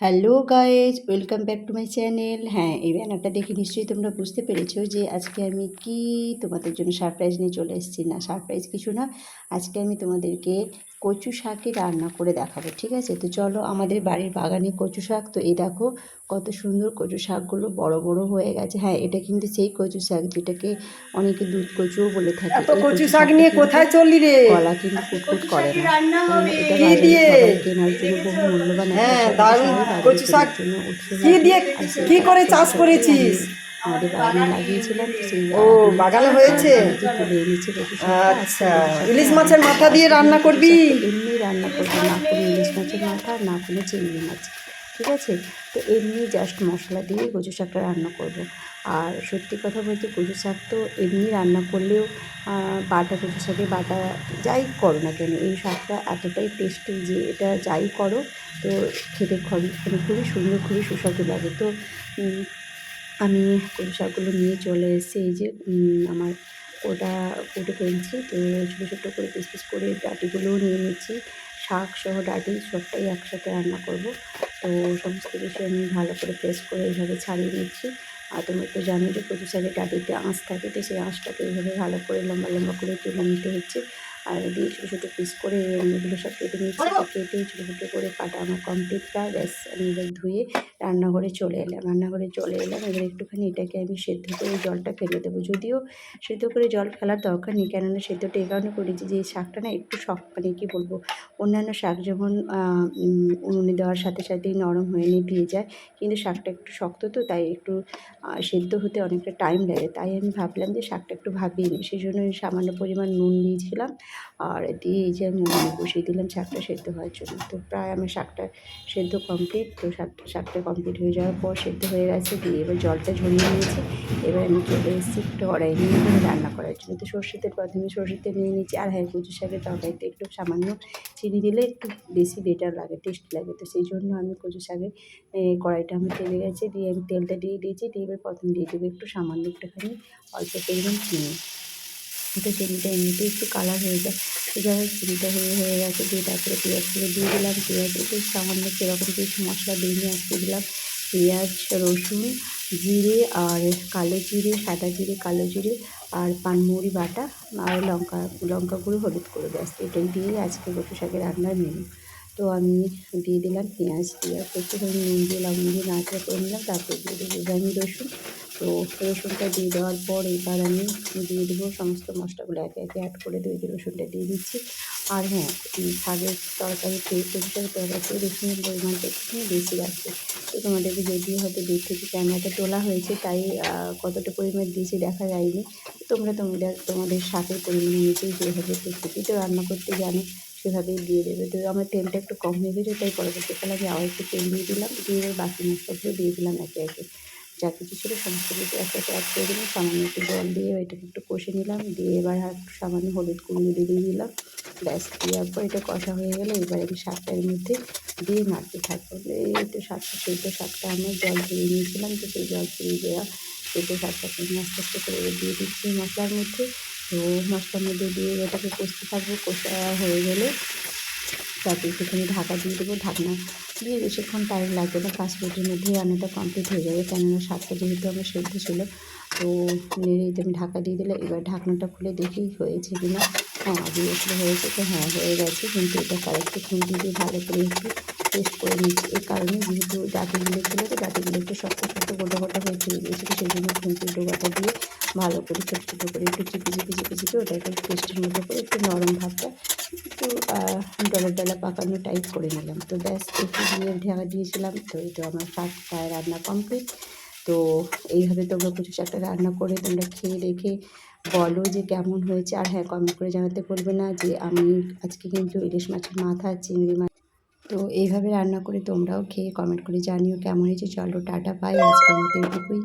Hello guys welcome back to my channel হ্যাঁ এই ব্যানারটা দেখে নিশ্চয়ই তোমরা বুঝতে পেরেছ যে আজকে আমি কি তোমাদের জন্য সারপ্রাইজ নিয়ে চলে এসেছি। না সারপ্রাইজ কিছু না। আজকে আমি তোমাদেরকে কচু শাকে রান্না করে দেখাবো ঠিক আছে? তো চলো আমাদের বাড়ির বাগানে কচু শাক। তো এই দেখো কত সুন্দর কচু শাকগুলো বড় বড় হয়ে গেছে। হ্যাঁ এটা কিন্তু সেই কচু শাক যেটাকে অনেকে দুধ কচুও বলে থাকে। কচু শাক নিয়ে কোথায় চললি রে? গলা কিন্তু ফুটফুট করে না। এটা কেনার জন্য বহু মূল্যবান কচু শাক। কি দিয়ে কি করে চাষ করেছিস? আমাদের বাগানে লাগিয়েছিলাম ও, বাগানে হয়েছে? আচ্ছা ইলিশ মাছের মাথা দিয়ে রান্না করবি এমনি রান্না করবি না কোনো ইলিশ মাছের মাথা না কোনো চিংড়ি মাছ ঠিক আছে তো এমনি জাস্ট মশলা দিয়ে কচু শাকটা রান্না করব। আর সত্যি কথা বলতে কচু শাক তো এমনি রান্না করলেও বাটা কচু শাকে বাটা যাই করো না কেন, এই শাকটা এতটাই টেস্টি যে এটা যাই করো, তো খেতে খুবই মানে খুবই সুন্দর, খুবই সুস্বাদু লাগে। তো আমি কচু শাকগুলো নিয়ে চলে এসেছি, এই যে আমার ওটা কেটে ফেলছি তো ছোটো ছোটো করে পিস পিস করে ডাটিগুলোও নিয়ে নিচ্ছি। শাক সহ ডাটি সবটাই একসাথে রান্না করব, তো সমস্ত কিছু আমি ভালো করে প্রেস করে এইভাবে ছাড়িয়ে নিচ্ছি। আর তোমরা তো জানো যে কচু শাকের ডাটিতে আঁশ থাকে, তো সেই আঁশটাকে এইভাবে ভালো করে লম্বা লম্বা করে তুলে নিতে হচ্ছে। আর দিয়ে ছোটো ছোটো পিস করে এগুলো সব কেটে নিচ্ছি কেটে ছোটো ছোটো করে কাটা আমার কমপ্লিট প্রায় ব্যাস আমি এবার ধুয়ে রান্নাঘরে চলে এলাম। রান্নাঘরে চলে এলাম এবার একটুখানি এটাকে আমি সেদ্ধ করে জলটা ফেলে দেবো। যদিও সেদ্ধ করে জল ফেলার দরকার নেই কেননা সেদ্ধটা এই কারণে করেছি যে এই শাকটা না একটু শক্ত মানে কী বলব অন্যান্য শাক যেমন উনুনে দেওয়ার সাথে সাথেই নরম হয়ে নিয়ে নিভিয়ে যায় কিন্তু শাকটা একটু শক্ত তো তাই একটু সেদ্ধ হতে অনেকটা টাইম লাগে। তাই আমি ভাবলাম যে শাকটা একটু ভাবিয়ে নিই সেই জন্য আমি সামান্য পরিমাণ নুন দিয়েছিলাম আর দিয়ে এই যে আমি উনুনে বসিয়ে দিলাম, শাকটা সেদ্ধ হওয়ার জন্য। তো প্রায় আমার শাকটা সেদ্ধ কমপ্লিট তো শাকটা শাকটা কমপ্লিট হয়ে যাওয়ার পর সেদ্ধ হয়ে গেছে, দিয়ে এবার জলটা ঝরিয়ে নিয়েছি। এবার আমি চলে এসেছি একটা কড়াই নিয়ে রান্না করার জন্য। তো সর্ষেতে প্রথমে সর্ষেতে নিয়ে নিয়েছি, আর হ্যাঁ কচু শাকের তরকারিতে একটু সামান্য চিনি দিলে একটু বেশি বেটার লাগে টেস্ট লাগে। তো সেই জন্য আমি কচু শাকের কড়াইটা আমার তেলে গেছে, দিয়ে আমি তেলটা দিয়ে দিয়েছি, দিয়ে এবার প্রথম দিয়ে দেবো একটু সামান্য একটুখানি অল্প পরিমাণ চিনি। তো চিনিটা এমনিতেই একটু কালার হয়ে যায়। তো যাই হোক চিনিটা হয়ে হয়ে গেছে দিয়ে তারপরে পেঁয়াজগুলো দিয়ে দিলাম। পেঁয়াজ একটু সামান্য সেরকম কিছু মশলা দিয়ে নিয়ে আসতে দিলাম। পেঁয়াজ, রসুন, জিরে আর কালো জিরে, সাদা জিরে, কালো জিরে আর পানমৌরি বাটা আর লঙ্কা লঙ্কা গুঁড়ো, হলুদ করে ব্যাস। এটাই দিয়ে আজকে কচু শাকের রান্নার মেনু তো আমি দিয়ে দিলাম পেঁয়াজ। দিয়ে একটুখানি নুন দিয়ে লবণ দিয়ে নাড়াচাড়া করে নিলাম। তারপর দিয়ে দেবো আমি রসুন। তো রসুনটা দিয়ে দেওয়ার পর এবার আমি দিয়ে দেবো সমস্ত মশলাগুলো একে একে অ্যাড করে দিয়ে দিয়ে রসুনটা দিয়ে দিচ্ছি। আর হ্যাঁ শাকের তরকারিতে কচু শাকের তরকারিতে রসুনের পরিমাণটা একটুখানি বেশি রাখছে তো তোমাদেরকে যদিও হয়তো দূর থেকে ক্যামেরাটা তোলা হয়েছে, তাই কতটা পরিমাণ দিয়েছি দেখা যায়নি। তোমরা তোমাদের তোমাদের শাকের পরিমাণ অনুযায়ী যেভাবে প্রস্তুতিতে রান্না করতে জানো, সেভাবেই দিয়ে দেবে। তো আমার তেলটা একটু কম হয়ে গেছে, তাই পরবর্তীকালে আমি আবার একটু তেল দিয়ে দিলাম, দিয়ে বাকি মশলাগুলো দিয়ে দিলাম একে একে। যা কিছু ছিল সমস্ত কিছু একসাথে অ্যাড করে দিলাম। সামান্য একটু জল দিয়ে এটাকে একটু কষে নিলাম। দিয়ে এবার একটু সামান্য হলুদ গুঁড়ো দিয়ে দিলাম। ব্যাস দেওয়ার পর এটা কষা হয়ে গেলে এবার আমি শাকটা এর মধ্যে দিয়ে নাড়তে থাকব। এই তো শাকটা, সেদ্ধ শাকটা আমরা জল ঝরিয়ে নিয়েছিলাম তো সেই জল ঝরিয়ে দেওয়া সেদ্ধ শাকটাকে আমি আস্তে আস্তে করে দিয়ে দিচ্ছি মশলার মধ্যে। তো মশলার মধ্যে দিয়ে এটাকে কষতে থাকব। কষা হয়ে গেলে তারপর একটুখানি ঢাকা দিয়ে দেবো, ঢাকনা দিয়ে বেশিক্ষণ টাইম লাগবে না, পাঁচ মিনিটের মধ্যেই রান্নাটা কমপ্লিট হয়ে যাবে, কেননা শাকটা যেহেতু আমার সেদ্ধ ছিল, তো নেড়ে আমি ঢাকা দিয়ে দিলে এবার ঢাকনাটা খুলে দেখি হয়েছে কি না হ্যাঁ অবভিয়াসলি হয়েছে তো হ্যাঁ হয়ে গেছে, কিন্তু এটা কারেক্ট খুন্তি দিয়ে ভালো করে একটু টেস্ট করে নিচ্ছি। এই কারণে যেহেতু ডাটিগুলো ছিল তো ডাটিগুলো একটু শক্ত শক্ত গোটা গোটা হয়ে চলে গিয়েছিল, সেই জন্য খুন্তির ডোবাটা দিয়ে ভালো করে ছোটো করে একটু চিপে চিপে চিপে চিপে ওটাকে পেস্টের মতো করে একটু নরম ভাবটা একটু ডলা ডলা পাকানো টাইপ করে নিলাম। তো ব্যাস, একটু দিয়ে ঢাকা দিয়েছিলাম। তো এই তো আমার শাক প্রায় রান্না কমপ্লিট তো এইভাবে তোমরা কচু শাকটা রান্না করে তোমরা খেয়ে দেখে বলো যে কেমন হয়েছে। আর হ্যাঁ কমেন্ট করে জানাতে বলবে না যে আমি আজকে কিন্তু ইলিশ মাছের মাথা, চিংড়ি মাছ। তো এইভাবে রান্না করে তোমরাও খেয়ে কমেন্ট করে জানিও কেমন হয়েছে। চলো, টাটা পাই আজকের মতো এটুকুই